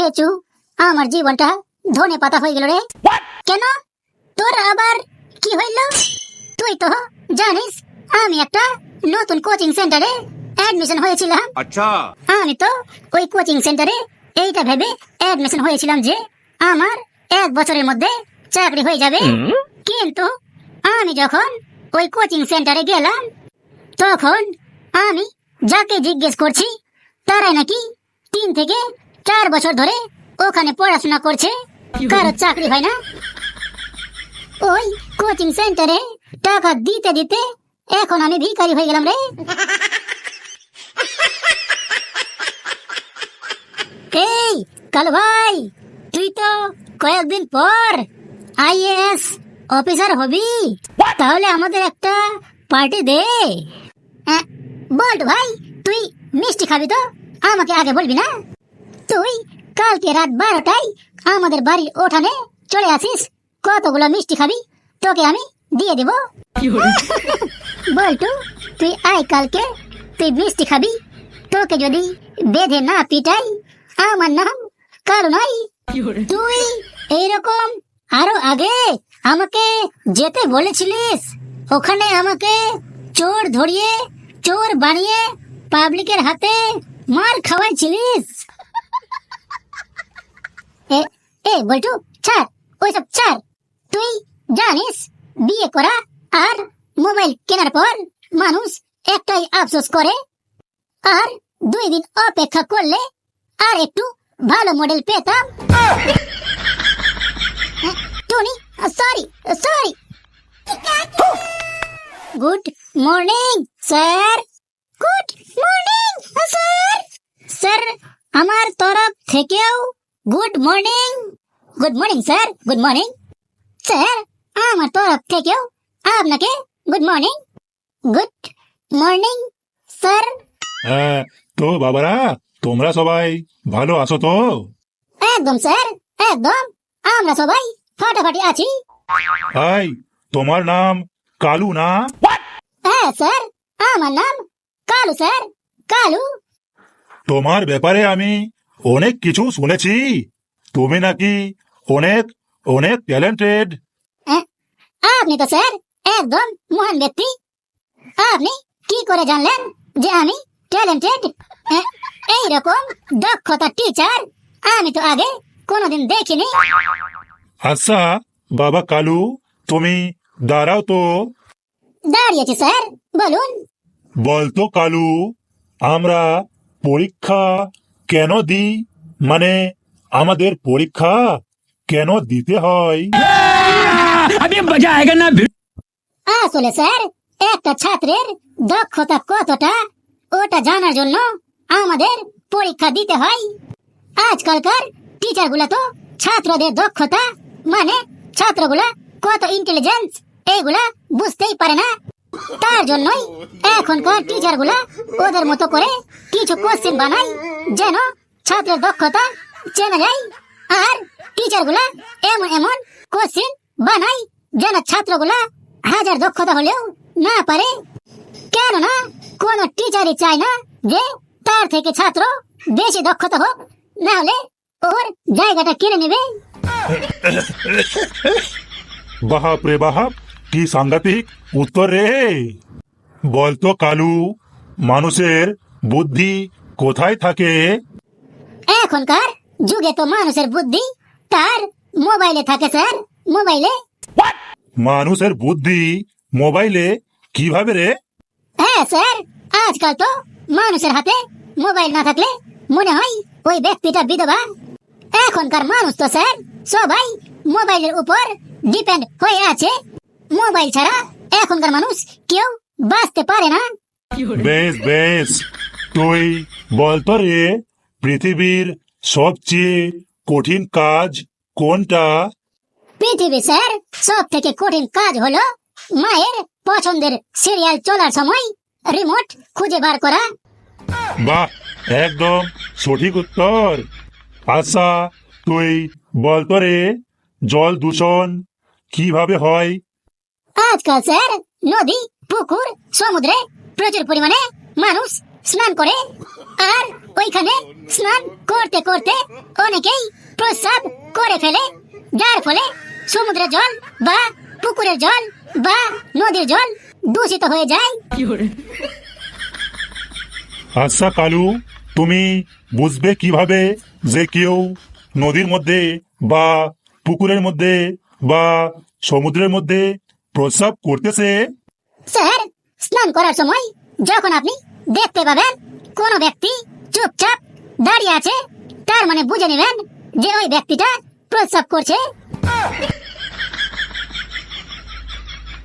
গেছু আমার জীবনটা ধনে পাতা হয়ে গেল রে। কেন? তোর আবার কি হইল? তুই তো জানিস আমি একটা নতুন কোচিং সেন্টারে অ্যাডমিশন হয়েছিলাম। আচ্ছা। আমি তো ওই কোচিং সেন্টারে এইটা ভেবে অ্যাডমিশন হয়েছিলাম যে আমার এক বছরের মধ্যে চাকরি হয়ে যাবে। কিন্তু আমি যখন ওই কোচিং সেন্টারে গেলাম তখন আমি যাকে জিজ্ঞেস করছি তারাই নাকি তিন থেকে চার বছর ধরে ওখানে পড়াশোনা করছে। কারও চাকরি হয় না। ওই কোচিং সেন্টারে টাকা দিতে দিতে এখন আমি ভিখারি হয়ে গেলাম রে। এই কালু ভাই তুই তো কয়েকদিন পর আইএএস অফিসার হবি। তাহলে আমাদের একটা পার্টি দে। আহ, বল্টু ভাই তুই মিষ্টি খাবি তো? আমাকে আগে বলবি না? তুই কালকে রাত বারোটায় আমাদের বাড়ির ওঠানে চলে আসিস। কতগুলো মিষ্টি খাবি? তোকে আমি দিয়ে দেব। বল্টু তুই আয় কালকে তুই মিষ্টি খাবি। তোকে যদি বেঁধে না পিটাই আমার নাম কারও নাই তুই এইরকম আরও আগে আমাকে যেতে বলেছিলিস। ওখানে আমাকে চোর ধরিয়ে চোর বানিয়ে পাবলিকের হাতে মার খাওয়াইছিলিস। এ এ, বলটু, ছাড়, ওইসব ছাড়। তুই জানিস, বিয়ে করা আর মোবাইল কেনার পর মানুষ একটাই আফসোস করে? আর দুই দিন অপেক্ষা করলে আর একটু ভালো মডেল পেতাম? Tony sorry sorry good morning, sir. Good morning, sir. Sir, আমার তরফ থেকেও good morning good morning sir good morning sir আমার তরফ থেকেও আপনাকে good morning good morning sir হ্যাঁ তো বাবারা তোমরা সবাই ভালো আছো তো? একদম স্যার একদম। আমরা সবাই ফাটাফাটি আছি। হাই তোমার নাম কালু না? হ্যাঁ স্যার আমার নাম কালু স্যার কালু। তোমার ব্যাপারে আমি অনেক কিছু শুনেছি। তুমি নাকি অনেক অনেক ট্যালেন্টেড আপনি তো স্যার একদম মহান ব্যক্তি। আপনি কি করে জানলেন যে আমি ট্যালেন্টেড এইরকম দক্ষতা টিচার আমি তো আগে কোনোদিন দেখিনি। আচ্ছা বাবা কালু তুমি দাঁড়াও তো। দাঁড়িয়েছি স্যার বলুন। বলতো কালু আমরা পরীক্ষা কেন দি মানে আমাদের পরীক্ষা কেন দিতে হয়? আসলে স্যার একটা ছাত্রের দক্ষতা কতটা ওটা জানার জন্য আমাদের পরীক্ষা দিতে হয়। আজকালকার টিচারগুলো তো ছাত্রদের দক্ষতা মানে ছাত্রগুলা কত ইন্টেলিজেন্স এইগুলা বুঝতেই পারে না। তার জন্যই এখনকার টিচার টিচারগুলা ওদের মতো করে কিছু কোশ্চেন বানায়, যেন ছাত্রের দক্ষতা চেনা যায় আর টিচারগুলা এমন এমন কোশ্চেন বানায়, যেন ছাত্রগুলা হাজার দক্ষতা হলেও না পারে। কেননা, কোন টিচারই চায় না যে তার থেকে ছাত্র বেশি দক্ষতা হোক, না হলে ওর জায়গাটা কিনে নেবে। বাহাপ রে বাহাপ কি সাংঘাতিক উত্তর রে? বলতো কালু মানুষের বুদ্ধি কোথায় থাকে? এখনকার যুগে তো মানুষের বুদ্ধি তার মোবাইলে থাকে স্যার। মোবাইলে? মানুষের বুদ্ধি মোবাইলে কীভাবে রে? হ্যাঁ স্যার। আজকাল তো মানুষের হাতে মোবাইল না থাকলে মনে হয় ওই ব্যক্তিটা বিধবা। এখনকার মানুষ তো স্যার সবাই মোবাইলের উপর ডিপেন্ড হয়ে আছে। মোবাইল ছাড়া এখনকার মানুষ কেউ বাঁচতে পারে না। বেশ বেশ। তুই বলতো রে পৃথিবীর সবচেয়ে কঠিন কাজ কোনটা? পৃথিবী স্যার সব থেকে কঠিন কাজ হলো মায়ের পছন্দের সিরিয়াল চলার সময় রিমোট খুঁজে বার করা। বাহ একদম সঠিক উত্তর। আচ্ছা তুই বলতো রে জল দূষণ কীভাবে হয়? আজকাল স্যার নদী পুকুর সমুদ্রে প্রচুর পরিমাণে মানুষ স্নান করে। আর ওইখানে স্নান করতে করতে অনেকেই প্রস্রাব করে ফেলে যার ফলে সমুদ্রের জল বা পুকুরের জল বা নদীর জল দূষিত হয়ে যায়। আচ্ছা কালু তুমি বুঝবে কীভাবে যে কেউ নদীর মধ্যে বা পুকুরের মধ্যে বা সমুদ্রের মধ্যে প্রস্রাব করতেছে। স্যার স্নান করার সময় যখন আপনি দেখতে পাবেন কোনো ব্যক্তি চুপচাপ দাঁড়িয়ে আছে তার মানে বুঝে নেবেন যে ওই ব্যক্তিটা প্রস্রাব করছে।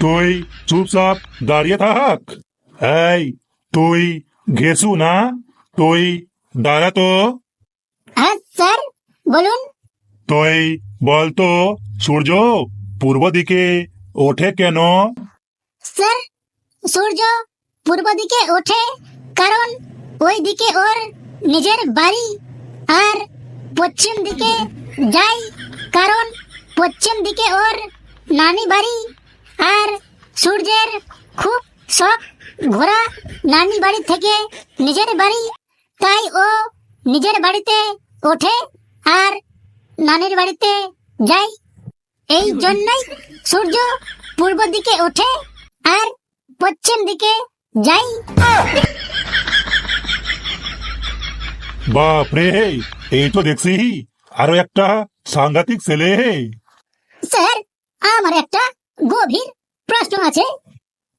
তুই চুপচাপ দাঁড়িয়ে থাক। এই তুই ঘেসু না তুই দাঁড়া তো। হ্যাঁ স্যার বলুন। তুই বলতো সূর্য পূর্ব দিকে ওঠে কেন? স্যার, সূর্য পূর্ব দিকে ওঠে, কারণ ওই দিকে ওর নিজের বাড়ি। আর পশ্চিম দিকে যায়, কারণ পশ্চিম দিকে ওর নানি বাড়ি। আর সূর্যের খুব শখ ঘোরা নানি বাড়ি থেকে নিজের বাড়ি। তাই ও নিজের বাড়িতে ওঠে আর নানির বাড়িতে যায়। এই জন্যই সূর্য পূর্ব দিকে ওঠে আর পশ্চিম দিকে যাই বাপ রে এই তো দেখছি আরও একটা সাংঘাতিক ছেলে। স্যার আমার একটা গভীর প্রশ্ন আছে।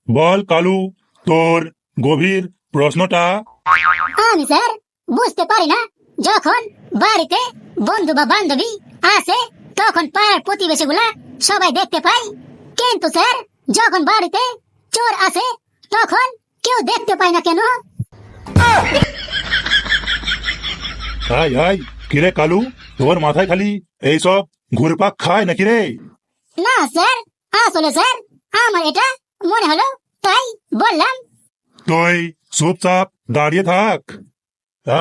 বল কালু তোর গভীর প্রশ্নটা। আমি স্যার বুঝতে পারি না যখন বাড়িতে বন্ধু বা বান্ধবী আসে তখন পাড়ার প্রতিবেশীগুলা সবাই দেখতে পাই। কিন্তু স্যার যখন বাড়িতে চোর আসে তখন কেউ দেখতে পায় না কেন? আয় আয় কিরে কালু? তোর মাথায় খালি এইসব ঘুরপাক খায় নাকি রে? না স্যার আসলে স্যার আমার এটা মনে হলো তাই বললাম। তুই চুপচাপ দাঁড়িয়ে থাক।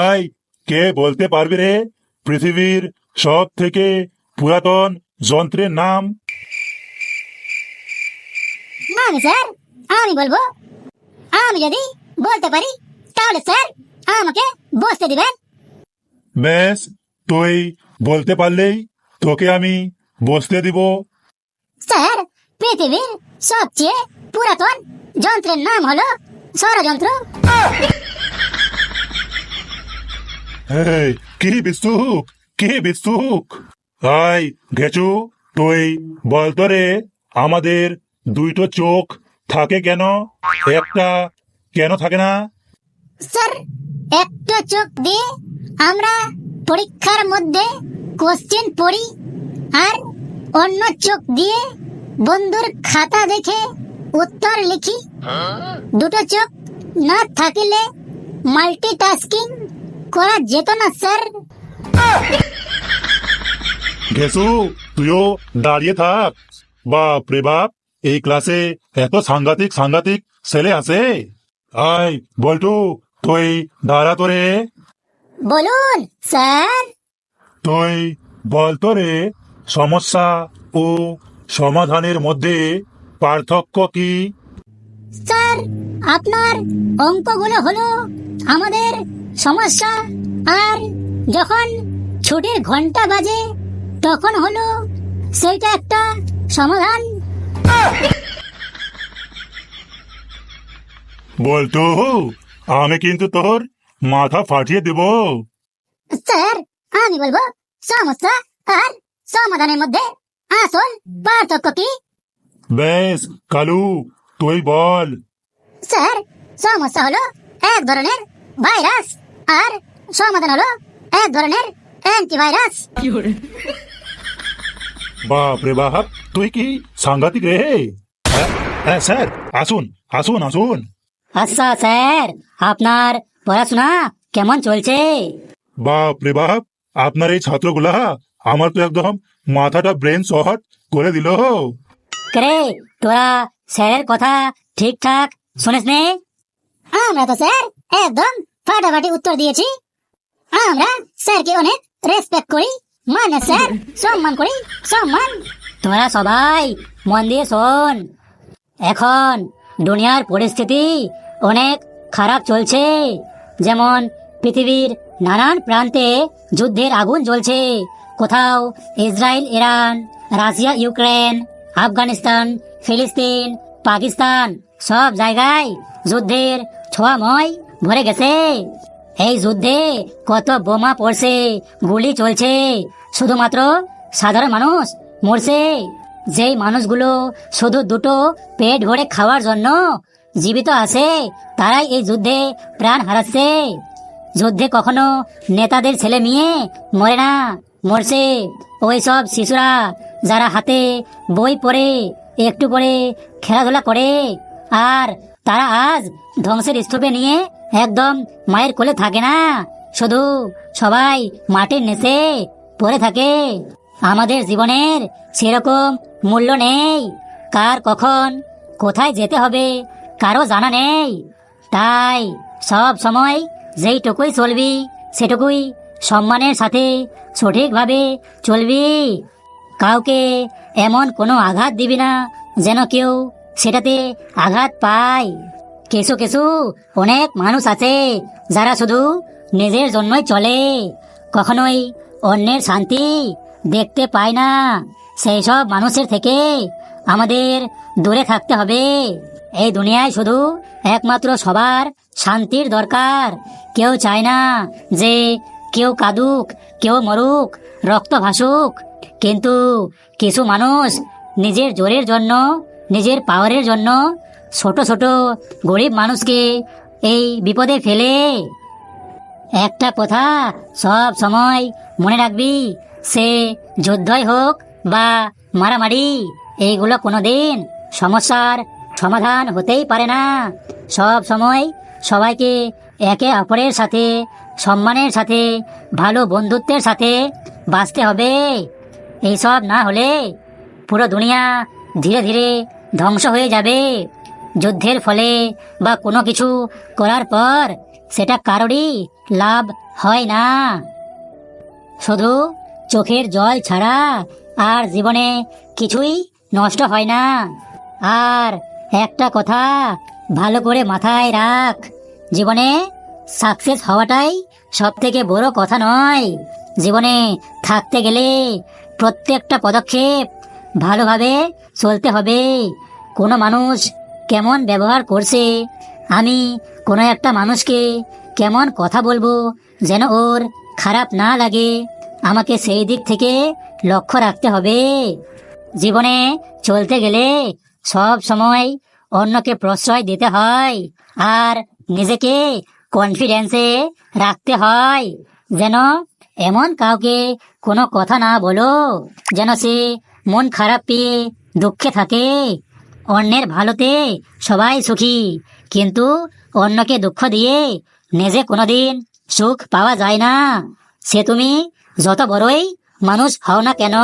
আই কে বলতে পারবি রে? পৃথিবীর সব থেকে পুরাতন যন্ত্রের নাম? আমি স্যার আমি বলব? আমি যদি বলতে পারি তাহলে স্যার আমাকে বসতে দিবেন। বেশ তুই বলতে পারলেই তোকে আমি বসতে দিব। স্যার পৃথিবীর সবচেয়ে পুরাতন যন্ত্রের নাম হলো ষড়যন্ত্র। কি বিস্তুক কি বিস্তুক আই ঘেচু, তুই বলতো রে, আমাদের দুইটো চোখ থাকে কেন? একটা কেন থাকে না? স্যার, একটা চোখ দিয়ে আমরা পরীক্ষার মধ্যে কোশ্চেন পড়ি আর অন্য চোখ দিয়ে বন্ধুর খাতা দেখে উত্তর লিখি। দুটো চোখ না থাকলে মাল্টিটাস্কিং করা যেত না, স্যার। ঘেসু তুইও দাঁড়িয়ে থাক। বাপ রে বাপ এই ক্লাসে এত সাংঘাতিক সাংঘাতিক ছেলে আছে। আয় বল্টু তুই দাঁড়া তো রে। বলুন স্যার। তুই বলতো রে সমস্যা ও সমাধানের মধ্যে পার্থক্য কি? স্যার আপনার অঙ্কগুলো হলো আমাদের সমস্যা আর যখন ছুটির ঘণ্টা বাজে তখন হলো সেইটা একটা সমাধান। বলতো আমি কিন্তু তোর মাথা ফাটিয়ে দেব। স্যার আমি বলব সমস্যা আর সমাধানের মধ্যে আসল পার্থক্য কি? বেশ কালু তুই বল। স্যার সমস্যা হলো এক ধরনের ভাইরাস আর সমাধান হলো এক ধরনের অ্যান্টিভাইরাস। বাপ রে বাপ তুই কি সাংঘাতিক রে? হ্যাঁ, হ্যাঁ স্যার আসুন আসুন আসুন। আচ্ছা স্যার আপনার পড়াশোনা কেমন চলছে? বাপ রে বাপ আপনার এই ছাত্রগুলা আমার তো একদম মাথাটা ব্রেন শর্ট করে দিল। রে তোরা স্যারের কথা ঠিকঠাক শুনিস নে? আমরা তো স্যার একদম ফাটাফাটি উত্তর দিয়েছি। আমরা স্যারকে অনেক রেসপেক্ট করি। মানে স্যার। সম্মান করি, সম্মান। তোরা সবাই মন দিয়ে শোন। এখন দুনিয়ার পরিস্থিতি অনেক খারাপ চলছে। যেমন পৃথিবীর নানান প্রান্তে যুদ্ধের আগুন জ্বলছে। কোথাও Israel, Iran, Russia, Ukraine, Afghanistan, ফিলিস্তিন, পাকিস্তান সব জায়গায় যুদ্ধের ছোঁয়াময় ভরে গেছে। এই যুদ্ধে কত বোমা পড়ছে, গুলি চলছে। শুধুমাত্র সাধারণ মানুষ মরছে। যেই মানুষগুলো শুধু দুটো পেট ভরে খাওয়ার জন্য জীবিত আছে, তারাই এই যুদ্ধে প্রাণ হারাচ্ছে। যুদ্ধে কখনো নেতাদের ছেলে মেয়ে মরে না, মরছে। ওই সব শিশুরা যারা হাতে বই পড়ে, একটু পরে খেলাধুলা করে, আর তারা আজ ধ্বংসের স্তূপে নিয়ে একদম মায়ের কোলে থাকে না। শুধু সবাই মাটির নিচে পড়ে থাকে। আমাদের জীবনের সেরকম মূল্য নেই। কার কখন কোথায় যেতে হবে, কারও জানা নেই। তাই সব সময় যেইটুকুই চলবি, সেটুকুই সম্মানের সাথে সঠিকভাবে চলবি। কাউকে এমন কোনো আঘাত দিবি না, যেন কেউ সেটাতে আঘাত পায়। কিছু কিছু অনেক মানুষ আছে, যারা শুধু নিজের জন্যই চলে। কখনোই অন্যের শান্তি দেখতে পায় না। সেই সব মানুষের থেকে আমাদের দূরে থাকতে হবে। এই দুনিয়ায় শুধু একমাত্র সবার শান্তির দরকার। কেউ চায় না যে কেউ কাঁদুক, কেউ মরুক, রক্ত ভাসুক। কিন্তু কিছু মানুষ নিজের জোরের জন্য, নিজের পাওয়ারের জন্য ছোট ছোট গরিব মানুষকে এই বিপদে ফেলে। একটা কথা সব সময় মনে রাখবি, সে যুদ্ধই হোক বা মারামারি, এইগুলো কোনো দিন সমস্যার সমাধান হতেই পারে না। সব সময় সবাইকে একে অপরের সাথে, সম্মানের সাথে, ভালো বন্ধুত্বের সাথে বাঁচতে হবে। এইসব না হলে পুরো দুনিয়া ধীরে ধীরে ধ্বংস হয়ে যাবে। যুদ্ধের ফলে বা কোনো কিছু করার পর সেটা কারোরই লাভ হয় না। শুধু চোখের জল ছাড়া আর জীবনে কিছুই নষ্ট হয় না। আর একটা কথা ভালো করে মাথায় রাখ, জীবনে সাকসেস হওয়াটাই সব থেকে বড় কথা নয়। জীবনে থাকতে গেলে প্রত্যেকটা পদক্ষেপ ভালোভাবে চলতে হবে। কোনো মানুষ কেমন ব্যবহার করছে? আমি কোনো একটা মানুষকে কেমন কথা বলব যেন ওর খারাপ না লাগে? আমাকে সেই দিক থেকে লক্ষ্য রাখতে হবে। জীবনে চলতে গেলে সব সময় অন্যকে প্রশ্রয় দিতে হয় আর নিজেকে কনফিডেন্সে রাখতে হয় যেন এমন কাউকে কোনো কথা না বলো যেন সে মন খারাপ পেয়ে দুঃখে থাকে। অন্যের ভালোতে সবাই সুখী। কিন্তু অন্যকে দুঃখ দিয়ে নিজে কোনোদিন সুখ পাওয়া যায় না। সে তুমি যত বড়ই মানুষ হও না কেন?